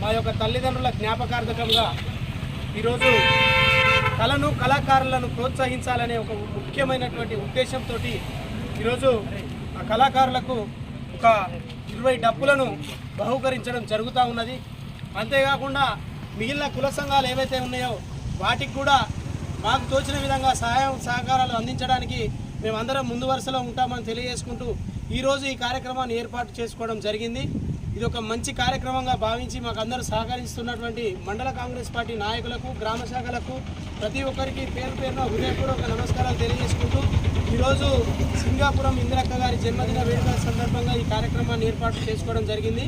మా యొక్క తల్లిదండ్రుల జ్ఞాపకార్థకంగా ఈరోజు కళను కళాకారులను ప్రోత్సహించాలనే ఒక ముఖ్యమైనటువంటి ఉద్దేశంతో ఈరోజు ఆ కళాకారులకు ఒక ఇరవై డప్పులను బహుకరించడం జరుగుతూ ఉన్నది. అంతేకాకుండా మిగిలిన కుల సంఘాలు ఏవైతే ఉన్నాయో వాటికి కూడా మాకు తోచిన విధంగా సహాయం సహకారాలు అందించడానికి మేమందరం ముందు వరుసలో ఉంటామని తెలియజేసుకుంటూ ఈరోజు ఈ కార్యక్రమాన్ని ఏర్పాటు చేసుకోవడం జరిగింది. ఇది ఒక మంచి కార్యక్రమంగా భావించి మాకు అందరూ సహకరిస్తున్నటువంటి మండల కాంగ్రెస్ పార్టీ నాయకులకు గ్రామ శాఖలకు ప్రతి ఒక్కరికి పేరు పేరున హృదయపూర్వక నమస్కారాలు తెలియజేసుకుంటూ ఈరోజు సింగాపురం ఇందిరక్క గారి జన్మదిన వేడుకల సందర్భంగా ఈ కార్యక్రమాన్ని ఏర్పాటు చేసుకోవడం జరిగింది.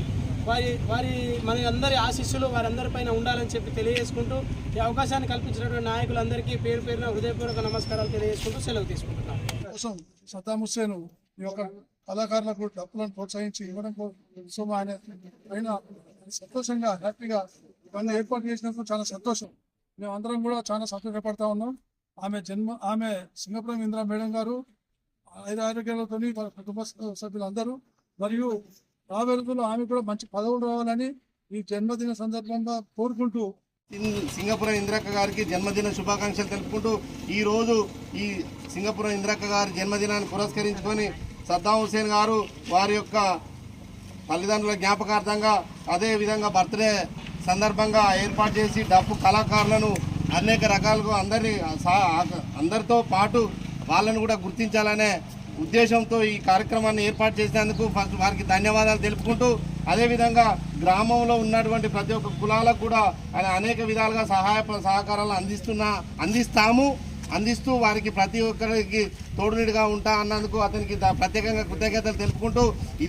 వారి వారి మన అందరి ఆశీస్సులు వారందరిపైన ఉండాలని చెప్పి తెలియజేసుకుంటూ ఈ అవకాశాన్ని కల్పించినటువంటి నాయకులందరికీ పేరు పేరున హృదయపూర్వక నమస్కారాలు తెలియజేసుకుంటూ సెలవు తీసుకుంటున్నాం. కోసం హుస్సేన్ ఈ యొక్క కళాకారులకు డబ్బులను ప్రోత్సహించి ఇవ్వడం కోసం ఆయన పైన సంతోషంగా హ్యాపీగా ఇవన్నీ ఏర్పాటు చేసినందుకు చాలా సంతోషం. మేమందరం కూడా చాలా సంతోషపడతా ఉన్నాం. ఆమె జన్మ ఆమె సింగపురం ఇందిరా మేడం గారు ఐదు ఆరోగ్యాలతో వాళ్ళ కుటుంబ సభ్యులందరూ మరియు రాబోయే ఆమె కూడా మంచి పదవులు రావాలని ఈ జన్మదిన సందర్భంగా కోరుకుంటూ సింగపురం ఇందిరక్క గారికి జన్మదిన శుభాకాంక్షలు తెలుపుకుంటూ ఈ రోజు ఈ సింగపురం ఇందిరక్క గారి జన్మదినాన్ని పురస్కరించుకొని సద్దాం హుసేన్ గారు వారి యొక్క తల్లిదండ్రుల జ్ఞాపకార్థంగా అదేవిధంగా బర్త్డే సందర్భంగా ఏర్పాటు చేసి డప్పు కళాకారులను అనేక రకాలుగా అందరినీ అందరితో పాటు వాళ్ళను కూడా గుర్తించాలనే ఉద్దేశంతో ఈ కార్యక్రమాన్ని ఏర్పాటు చేసినందుకు ఫస్ట్ వారికి ధన్యవాదాలు తెలుపుకుంటూ అదేవిధంగా గ్రామంలో ఉన్నటువంటి ప్రతి ఒక్క కులాలకు కూడా ఆయన అనేక విధాలుగా సహాయ సహకారాలు అందిస్తున్నా అందిస్తాము. అందిస్తూ వారికి ప్రతి ఒక్కరికి తోడునీడుగా ఉంటా అన్నందుకు అతనికి ప్రత్యేకంగా కృతజ్ఞతలు తెలుపుకుంటూ ఇది